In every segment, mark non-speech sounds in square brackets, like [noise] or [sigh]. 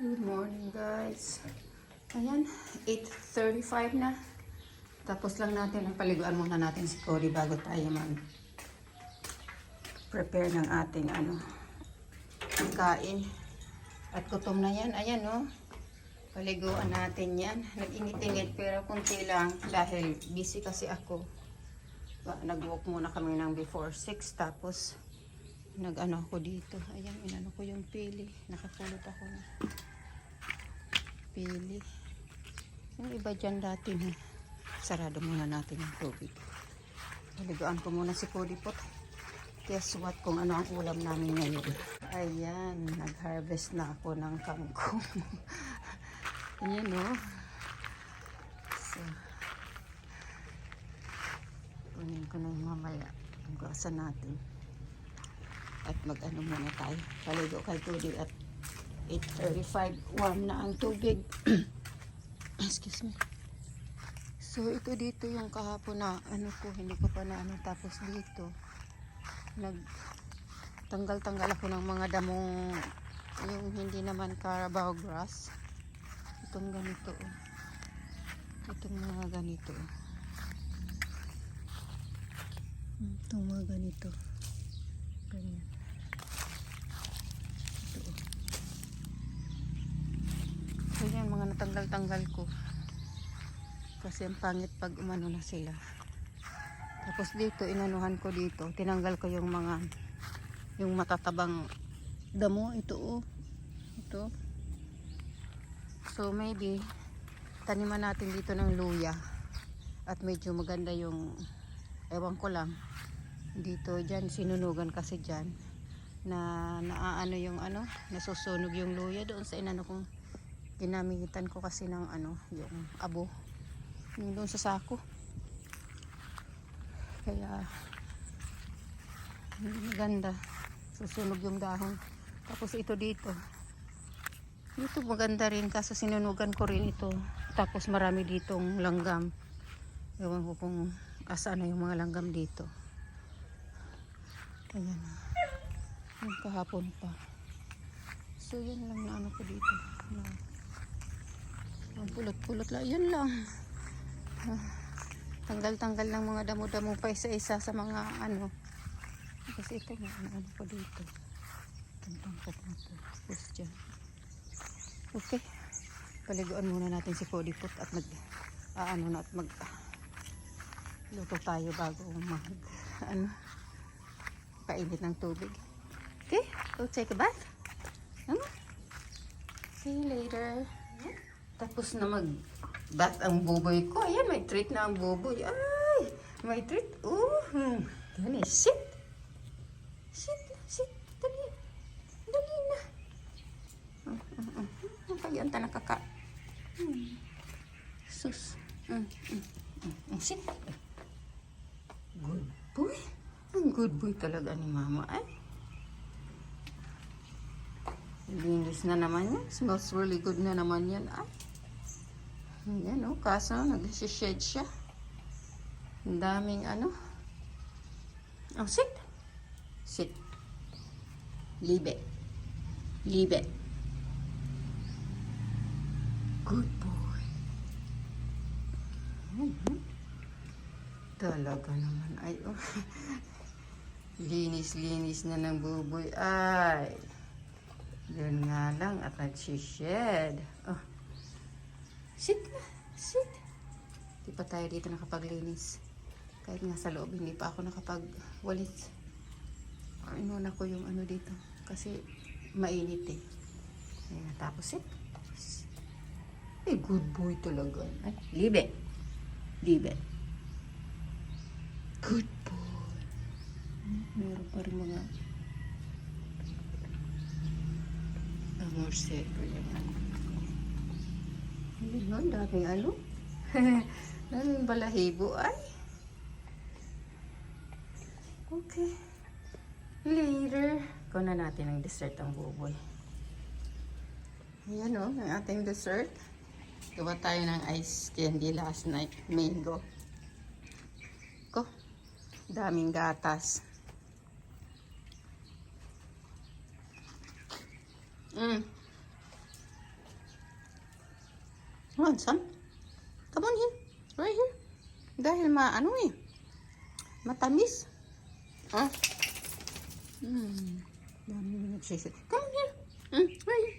Good morning guys. Ayan, 8.35 na. Tapos lang natin, ang paliguan muna natin si Cody bago tayo mag prepare ng ating ano, kain. At gutom na yan. Ayan no. Paliguan natin yan. Nag-init-init pero kunti lang dahil busy kasi ako. Nag-walk muna kami ng before 6 tapos nag-ano ako dito. Ayan, inano ko yung pili. Nakapulot ako na pili. Yung iba dyan dati na sarado muna natin yung tubig. Naliguan ko muna si Kodipot. Guess what kung ano ang ulam namin ngayon. Ayan, nag-harvest na ako ng kangkong. [laughs] Ayan o. So, kunin ko na yung mamaya. Ang natin. At mag-ano muna tayo. Paligo kay tubig at 8.35. Warm na ang tubig. [clears throat] Excuse me. So, ito dito yung kahapon na ano ko, hindi ko pa na ano. Tapos dito, nag tanggal-tanggal ako ng mga damong yung hindi naman Carabao grass. Itong ganito. Oh. Itong mga ganito. oh. Itong mga ganito. Ganyan. Ito. oh. So yan, mga natanggal-tanggal ko. Kasi ang pangit pag umano na sila. Tapos dito, inanuhan ko dito. Tinanggal ko yung mga, yung matatabang damo. Ito oh. Ito. So maybe, taniman natin dito ng luya. At medyo maganda yung, ewan ko lang. Dito, dyan, sinunugan kasi dyan. Na naaano yung ano, nasusunog yung luya doon sa inano kong ginamitan ko kasi ng ano, yung abo. Yung doon sa sako. Kaya hindi maganda. Susunog yung dahon. Tapos ito dito. Dito maganda rin kaso sinunugan ko rin ito. Tapos marami ditong langgam. Ewan ko kung asa na yung mga langgam dito. Ayan. Yung kahapon pa. So yun lang na ano ko dito. Na, ang pulot-pulot lang. Yun lang. Ah, Tanggal-tanggal ng mga damo-damo pa isa-isa sa mga ano. Kasi ito nga, ano ko dito. Tangkap na to. Tapos dyan. Okay. Paliguan muna natin si Kodipot at mag, ah, ano na, at mag, luto tayo bago mag, [laughs] ano, painit ng tubig. Okay, go take a bath. Hmm? See you later. Tapos na mag bath ang buboy ko. Ayan, may treat na ang buboy. Ay, may treat. Oh, hmm. Dali, sit. Sit, sit. Dali. Dali na. Mm, mm, mm. Ang kayanta nakaka. Hmm. Sus. Mm, mm, mm, mm. Sit. Good boy. Ang good boy talaga ni mama. Ay. Linis na naman yan. Smells really good na naman yan. Ay. Yan o. Kaso nag-shed siya. Ang daming ano. Oh, sit. Sit. Libe. Libe. Good boy. Mhm. Talaga naman. Ay, oh. [laughs] Linis-linis na ng buboy. Ay. Doon nga lang at nagsished. Oh. Sit na. Sit. Di pa tayo dito nakapaglinis. Kahit nga sa loob, hindi pa ako nakapagwalis. Inuna ko yung ano dito. Kasi mainit eh. Ayan, tapos sit. Ay, good boy talaga. Ay, libe. Libe. Good boy. Meron pa rin mga yan. Ayun, no, daming ano. [laughs] daming balahibo ay. Okay. Later. Ikaw na natin ang dessert ang buboy. Ayan o, ang ating dessert. Gawa tayo ng ice candy last night. Mango. Ko. Daming gatas. Mm. on, son. Come on here. Right here. Dahil ma, ano eh. Matamis. Ah. Hmm. Dami na nagsisi. Come on here. Hmm. Right here.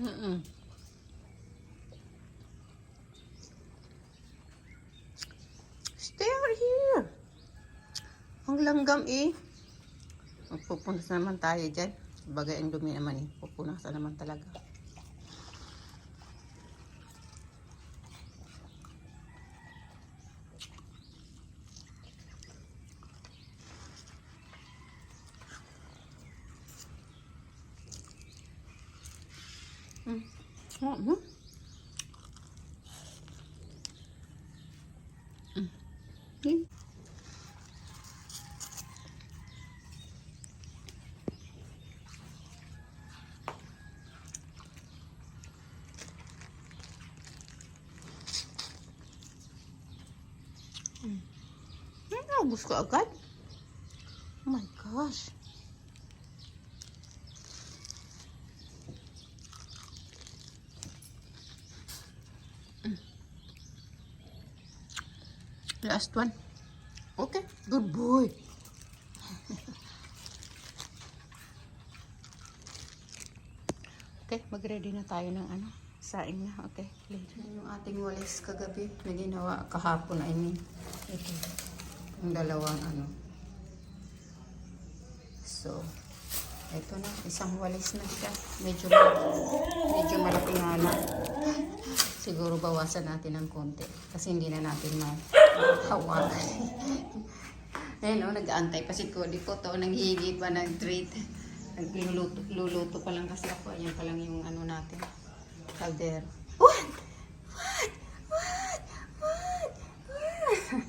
Mm-mm. Stay out here. Ang langgam eh. Magpupunas naman tayo dyan. Bagay ang dumi naman eh. Pupunasan naman talaga. Mm. Oh? Mm. Mm. Mm. Ay, naubos ko agad. Oh my gosh. Last one. Okay, good boy. okay, mag-ready na tayo ng ano, saing na. Okay, later. Yung ating walis kagabi na ginawa kahapon, I mean. Ito, yung dalawang ano. So, ito na, isang walis na siya. Medyo, medyo malaki nga lang. Siguro bawasan natin ng konti kasi hindi na natin mahawak. Ayun o, nag-aantay pa si Cody po to. Nanghihingi pa ng treat. Nagluluto luluto pa lang kasi ako. Ayan pa lang yung ano natin. Calder. What? What? What? What? What?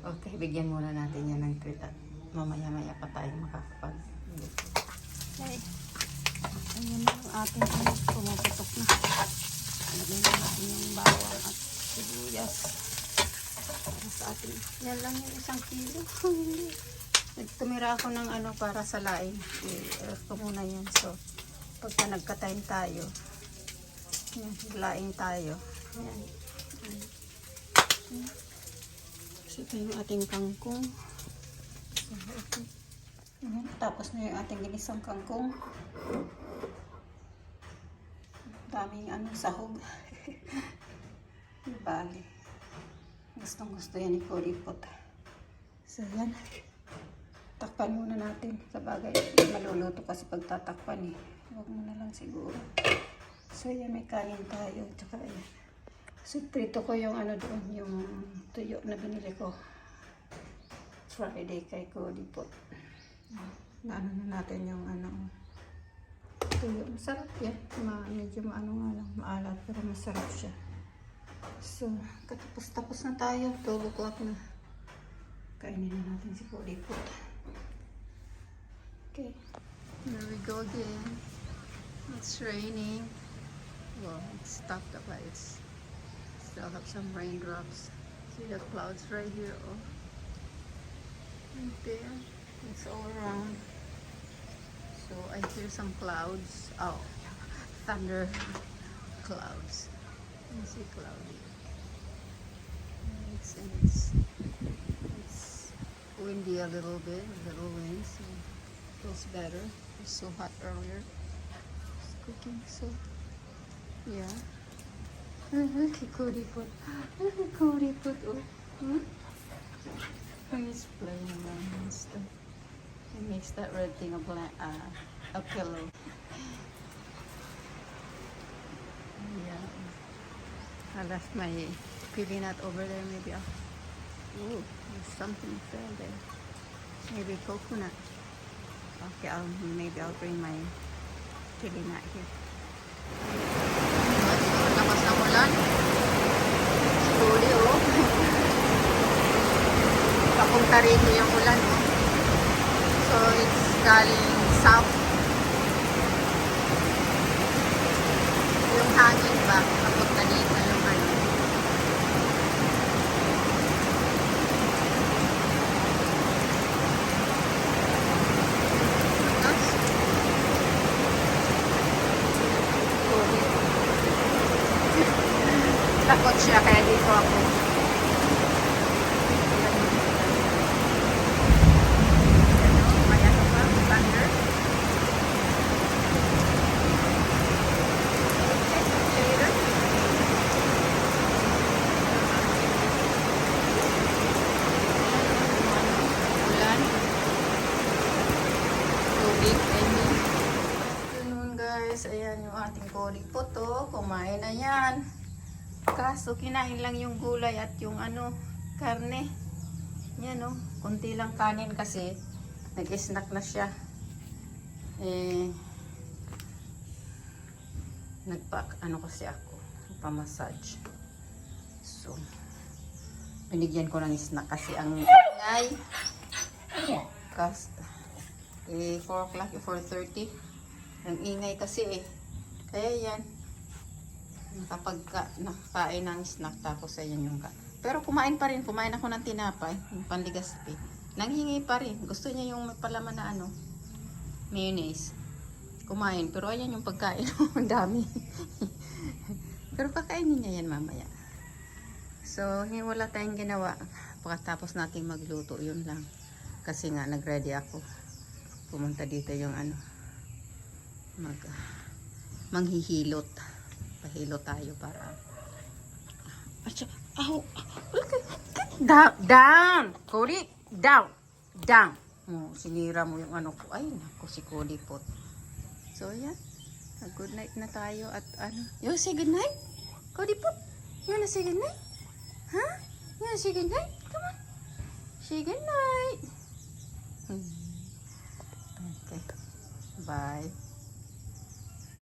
Okay, bigyan muna natin yan ng treat at mamaya-maya pa tayo makakapag. Okay. Ayan na ang ating ano, pumuputok na. Lagyan na natin yung bawang at sibuyas. Para sa atin. Yan lang yung isang kilo. [laughs] Nagtumira ako ng ano para sa laing. I-ref ko muna yan. So, pagka nagka-time tayo, yan, laing tayo. Yan. Yan. Ito yung ating kangkong. So, ito. Ayan, tapos na yung ating ginisang kangkong. Daming ano, sahog. [laughs] Bali. Gustong gusto yan ni Kuripot. So, yan. Takpan muna natin. Sa bagay, maluluto kasi pag tatakpan eh. Huwag mo na lang siguro. So, yan, may kanin tayo. Tsaka, yan. So, prito ko yung ano doon, yung tuyo na binili ko. Friday kay Kuripot. Naano na natin yung ano, tuyo. Masarap yan. Ma, medyo maano nga lang, maalat pero masarap siya. So, katapos-tapos na tayo. 12 o'clock na. Kainin na natin si Polipot. Okay. There we go again. It's raining. Well, it's stopped up, but it's still have some raindrops. See the clouds right here, oh. Right there. It's all around. So I hear some clouds. Oh, [laughs] thunder [laughs] clouds. You see cloudy. It's it's it's windy a little bit, a little wind, so it feels better. It was so hot earlier. It's cooking, so yeah. Cody put. Oh, hmm? He's playing around and stuff. It makes that red thing a blank, uh, a pillow. Yeah. I left my pili nut over there. Maybe I'll. Ooh, there's something fell there. Maybe coconut. Okay, I'll maybe I'll bring my pili nut here. Lakas ng ulan. Slowly, oh. [laughs] Papunta rito yung ulan, oh. So, it's galing south. Yung hangin ba, papunta dito yung ano. Ayan yung ating kolipot oh. Kumain na yan. Kaso kinain lang yung gulay at yung ano, karne. Yan oh. Kunti lang kanin kasi. Nag-snack na siya. Eh, nagpa, ano kasi ako, nagpa-massage. So, binigyan ko ng snack kasi ang ingay. Kas, eh, 4 o'clock, 4.30. Ang ingay kasi eh. Kaya yan. Nakapagka, nakakain ng snack tapos ayan yung ka. Pero kumain pa rin, kumain ako ng tinapay, yung panligaspi. Nanghingi pa rin. Gusto niya yung may palaman na ano, mayonnaise. Kumain, pero ayan yung pagkain. [laughs] Ang dami. [laughs] pero kakainin niya yan mamaya. So, wala tayong ginawa. Pagkatapos nating magluto, yun lang. Kasi nga, nag-ready ako. Pumunta dito yung ano, mag, manghihilot. Pahilo tayo para, Acha, aw, down, down, Cody, down, down. Mo, sinira mo yung ano ko. Ay, nako, si Cody pot. So, yan. Good night na tayo at ano. You say good night? Cody pot, you wanna say good night? Huh? You wanna say good night? Come on. Say good night. Hmm. Okay. Bye.